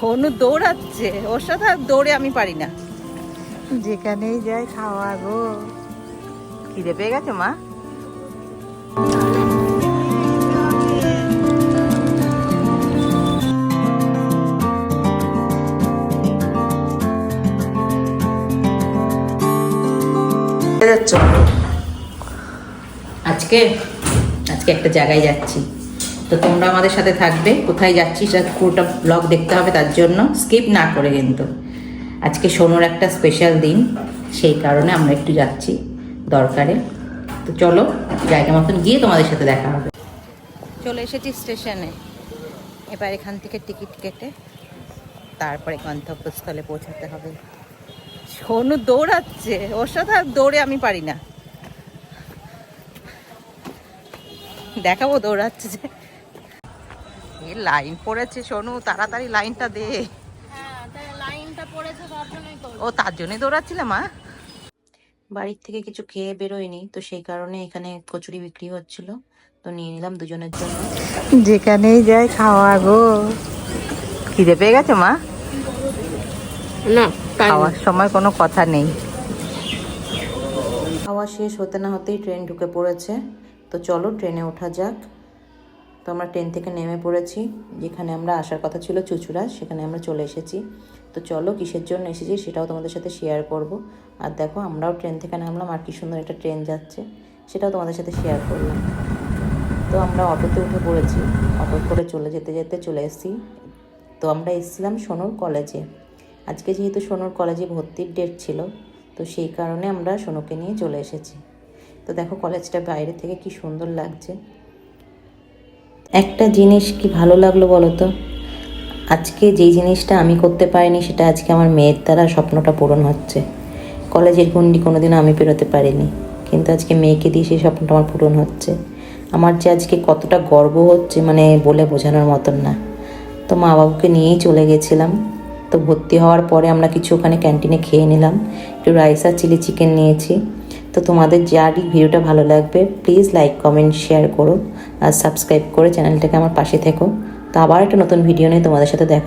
সোনু দৌড়াচ্ছে। ওর সাথে আর দৌড়ে আমি পারি না। যেখানেই যাই খাওয়া গো। খিদে পেয়ে গেছে মা? আজকে? আজকে একটা জায়গায় যাচ্ছি। তো তোমরা আমাদের সাথে থাকবে। কোথায় যাচ্ছি পুরোটা ব্লগ দেখতে হবে তার জন্য। স্কিপ না করে কিন্তু। আজকে সোনুর একটা স্পেশাল দিন, সেই কারণে আমরা একটু যাচ্ছি দরকারে। তো চলো, জায়গা মতন গিয়ে তোমাদের সাথে দেখা হবে। চলে এসেছি স্টেশনে এবার এখান থেকে টিকিট কেটে তারপরে গন্তব্যস্থলে পৌঁছাতে হবে। সোনু দৌড়াচ্ছে। ওর সাথে আর দৌড়ে আমি পারি না। দেখাবো দৌড়াচ্ছে যে এ লাইন পড়েছে সোনু তাড়াতাড়ি লাইনটা দে। হ্যাঁ লাইনটা পড়েছে তার জন্যই তো ও তার জন্যই দৌড়াচ্ছিলে মা? বাড়ির থেকে কিছু খেয়ে বেরোয়নি তো সেই কারণে এখানে কচুরি বিক্রি হচ্ছিল তো নিয়ে নিলাম দুজনের জন্য। যেখানেই যাই খাওয়া গো। খিদে পেয়ে গেছে মা? না খাওয়ার সময় কোনো কথা নেই। খাওয়া শেষ হতে না হতেই ট্রেন ঢুকে পড়েছে তো চলো ট্রেনে ওঠা যাক। তো আমরা ট্রেন থেকে নেমে পড়েছি, যেখানে আমরা আসার কথা ছিল চুচুড়া, সেখানে আমরা চলে এসেছি। তো চলো কিসের জন্য এসেছি সেটাও তোমাদের সাথে শেয়ার করব। আর দেখো আমরাও ট্রেন থেকে নামলাম, আর কি সুন্দর একটা ট্রেন যাচ্ছে, সেটাও তোমাদের সাথে শেয়ার করলাম। তো আমরা অটোতে উঠে পড়েছি, অটো করে চলে যেতে যেতে চলে এসেছি। তো আমরা এসেছিলাম সোনুর কলেজে আজকে যেহেতু সোনুর কলেজে ভর্তির ডেট ছিল, তো সেই কারণে আমরা সোনুকে নিয়ে চলে এসেছি। তো দেখো কলেজটা বাইরে থেকে কি সুন্দর লাগছে। একটা জিনিস কি ভালো লাগল বলো তো? আজকে যেই জিনিসটা আমি করতে পারিনি সেটা আজকে আমার মেয়ের দ্বারা স্বপ্নটা পূরণ হচ্ছে। কলেজের গন্ডি কোনোদিনও আমি পেরোতে পারিনি। কিন্তু আজকে মেয়েকে দিয়ে সেই স্বপ্নটা আমার পূরণ হচ্ছে। আমার যে আজকে কতটা গর্ব হচ্ছে মানে বলে বোঝানোর মতন না। তো মা বাবুকে নিয়েই চলে গেছিলাম। তো ভর্তি হওয়ার পরে আমরা কিছু ওখানে ক্যান্টিনে খেয়ে নিলাম। একটু রাইস আর চিলি চিকেন নিয়েছি। তো তোমাদের যারই ভিডিওটা ভালো লাগবে, প্লিজ লাইক, কমেন্ট, শেয়ার করো। আর সাবস্ক্রাইব করে চ্যানেলটাকে আমার পাশে থেকো। তো আবার একটা নতুন ভিডিও নিয়ে তোমাদের সাথে দেখা